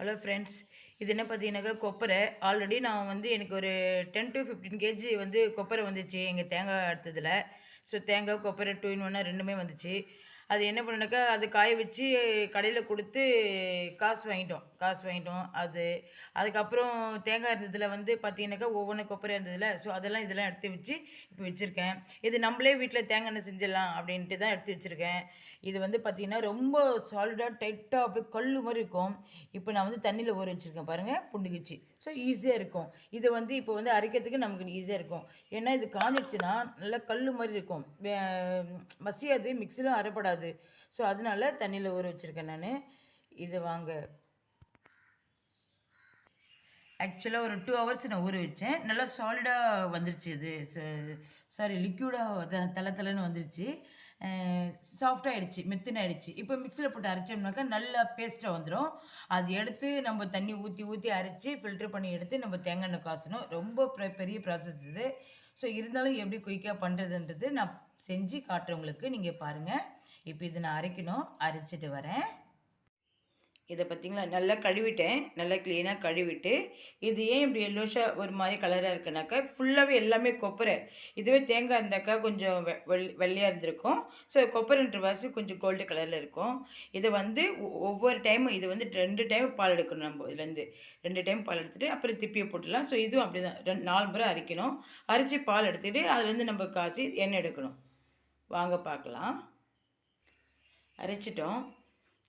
Hello friends இது என்ன பார்த்தீங்கன்னாக்கா கொப்பரை. ஆல்ரெடி நான் வந்து எனக்கு ஒரு டென் டு ஃபிஃப்டீன் கேஜி வந்து கொப்பரை வந்துச்சு எங்கள் தேங்காய் அடுத்ததில் ஸோ தேங்காய் கொப்பரை டூ இன் ஒன்னாக ரெண்டுமே வந்துச்சு. அது என்ன பண்ணுனாக்கா அது காய வச்சு கடையில் கொடுத்து காசு வாங்கிட்டோம். காசு வாங்கிட்டோம் அது. அதுக்கப்புறம் தேங்காய் இருந்ததில் வந்து பார்த்தீங்கன்னாக்கா ஒவ்வொன்று கொப்பரை இருந்ததில்ல ஸோ அதெல்லாம் இதெல்லாம் எடுத்து வச்சு இப்போ வச்சுருக்கேன். இது நம்மளே வீட்டில் தேங்காய் எண்ணெய் செஞ்சிடலாம் அப்படின்ட்டு தான் எடுத்து வச்சுருக்கேன். இது வந்து பார்த்திங்கன்னா ரொம்ப சாலிடாக டைட்டாக அப்படியே கல் மாதிரி இருக்கும். இப்போ நான் வந்து தண்ணியில் ஊற வச்சுருக்கேன் பாருங்கள் புண்டுகிச்சி. ஸோ ஈஸியாக இருக்கும். இது வந்து இப்போ வந்து அரைக்கிறதுக்கு நமக்கு ஈஸியாக இருக்கும். ஏன்னா இது காஞ்சிடுச்சுன்னா நல்லா கல் மாதிரி இருக்கும். வே- மசியாது மிக்சிலும் அரைப்படாது. ஸோ அதனால தண்ணியில் ஊற வச்சுருக்கேன் நான். இதை வாங்க. ஆக்சுவலாக ஒரு டூ ஹவர்ஸ் நான் ஊற வச்சேன். நல்லா சாலிடாக வந்துருச்சு இது. சாரி லிக்யூடாக தலை தலைன்னு வந்துருச்சு. சாஃப்டாகிடுச்சு ஆயிடுச்சு ஆயிடுச்சு. இப்போ மிக்சியில் போட்டு அரைச்சோம்னாக்கா நல்லா பேஸ்ட்டாக வந்துடும் அது எடுத்து நம்ம தண்ணி ஊற்றி ஊற்றி அரைச்சி ஃபில்டர் பண்ணி எடுத்து நம்ம தேங்காய் எண்ணெய் காசணும். ரொம்ப பெரிய ப்ராசஸ் இது. ஸோ இருந்தாலும் எப்படி குயிக்காக பண்ணுறதுன்றது நான் செஞ்சு காட்டுறவங்களுக்கு நீங்கள் பாருங்கள் இப்போ இது நான் அரைக்கணும் அரைச்சிட்டு வரேன். இதை பார்த்திங்களா நல்லா கழுவிட்டேன். நல்லா க்ளீனாக கழுவிட்டு இது ஏன் இப்படி எல்லோஷாக ஒரு மாதிரி கலராக இருக்குனாக்கா ஃபுல்லாகவே எல்லாமே கொப்பரை. இதுவே தேங்காய் இருந்தாக்கா கொஞ்சம் வெ வெள்ளையாக இருந்திருக்கும். ஸோ கொப்பரைன்ற வாசி கொஞ்சம் கோல்டு கலரில் இருக்கும். இதை வந்து ஒவ்வொரு டைமும் இது வந்து ரெண்டு டைம் பால் எடுக்கணும் நம்ம இதுலேருந்து. ரெண்டு டைம் பால் எடுத்துகிட்டு அப்புறம் திப்பியை போட்டுடலாம். ஸோ இதுவும் அப்படி தான் ரெண்டு நாலு முறை அரைக்கணும். அரைச்சி பால் எடுத்துகிட்டு அதுலேருந்து நம்ம காய்ச்சி எண்ணெய் எடுக்கணும். வாங்க பார்க்கலாம். அரைச்சிட்டோம்.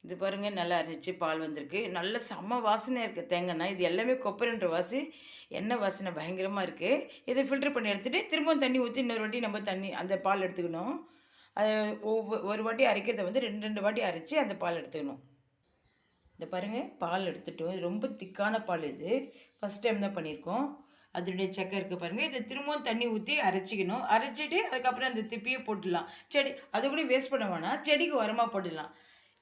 இது பாருங்கள் நல்லா அரைச்சி பால் வந்திருக்கு. நல்ல செம்ம வாசனை இருக்குது தேங்காய்னா. இது எல்லாமே கொப்பரைன்ற வாசி எண்ணெய் வாசனை பயங்கரமாக இருக்குது இதை ஃபில்டர் பண்ணி எடுத்துகிட்டு திரும்பவும் தண்ணி ஊற்றி இன்னொரு வாட்டி நம்ம தண்ணி அந்த பால் எடுத்துக்கணும். அது ஒவ்வொரு ஒரு வாட்டி அரைக்கிறத வந்து ரெண்டு ரெண்டு வாட்டி அரைச்சி அந்த பால் எடுத்துக்கணும். இந்த பாருங்கள் பால் எடுத்துட்டோம். ரொம்ப திக்கான பால் இது. ஃபஸ்ட் டைம் தான் பண்ணியிருக்கோம். அதனுடைய சக்கை இருக்குது பாருங்கள் இதை திரும்பவும் தண்ணி ஊற்றி அரைச்சிக்கணும். அரைச்சிட்டு அதுக்கப்புறம் அந்த திப்பியை போட்டுடலாம். செடி அது கூட வேஸ்ட் பண்ண வேணாம். செடிக்கு உரமாக போட்டுடலாம்.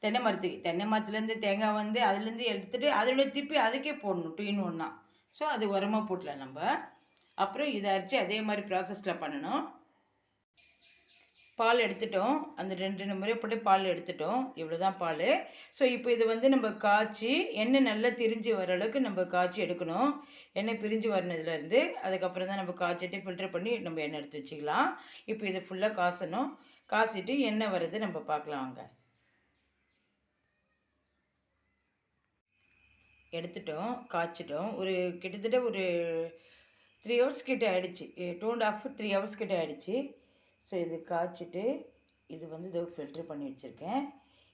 தென்னை மரத்துக்கு. தென்னை மரத்துலேருந்து தேங்காய் வந்து அதுலேருந்து எடுத்துட்டு அதனுடைய திப்பி அதுக்கே போடணும். டூ இன் ஒன்றா ஸோ அது உரமாக போட்டலாம் நம்ம. அப்புறம் இதை அரைச்சி அதே மாதிரி ப்ராசஸில் பண்ணணும். பால் எடுத்துட்டோம். அந்த ரெண்டு ரெண்டு முறை போட்டு பால் எடுத்துட்டோம். இவ்வளோ தான் பால். ஸோ இப்போ இது வந்து நம்ம காய்ச்சி எண்ணெய் நல்லா திரிஞ்சு வர அளவுக்கு நம்ம காய்ச்சி எடுக்கணும். எண்ணெய் பிரிஞ்சு வரணுதுலேருந்து அதுக்கப்புறம் தான் நம்ம காய்ச்சிட்டு ஃபில்டர் பண்ணி நம்ம எண்ணெய் எடுத்து வச்சுக்கலாம். இப்போ இதை ஃபுல்லாக காசணும். காசிட்டு எண்ணெய் வர்றது நம்ம பார்க்கலாம் அங்கே எடுத்துட்டோம் காய்ச்சிட்டோம். ஒரு கிட்டத்தட்ட ஒரு த்ரீ ஹவர்ஸ் கிட்ட ஆகிடுச்சு two and half three hours கிட்ட ஆகிடுச்சு ஸோ இது காய்ச்சிட்டு இது வந்து இதை ஃபில்ட்ரு பண்ணி வச்சுருக்கேன்.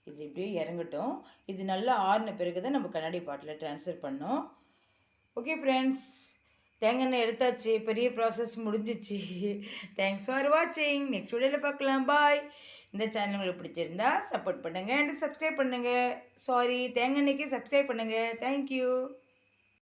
இது இப்படியே இறங்கட்டும். இது நல்லா ஆறின பிறகு தான் நம்ம கண்ணாடி பாட்டில் ட்ரான்ஸ்ஃபர் பண்ணோம். ஓகே ஃப்ரெண்ட்ஸ் தேங்காய் எண்ணெய் எடுத்தாச்சு. பெரிய ப்ராசஸ் முடிஞ்சிச்சு. தேங்க்ஸ் ஃபார் வாட்சிங் நெக்ஸ்ட் வீடியோவில் பார்க்கலாம். பாய் இந்த சேனல் உங்களுக்கு பிடிச்சிருந்தா சப்போர்ட் பண்ணுங்கள் அண்ட் சப்ஸ்கிரைப் பண்ணுங்கள் சாரி தேங்காய் எண்ணெய்க்கு சப்ஸ்கிரைப் பண்ணுங்கள் தேங்க்யூ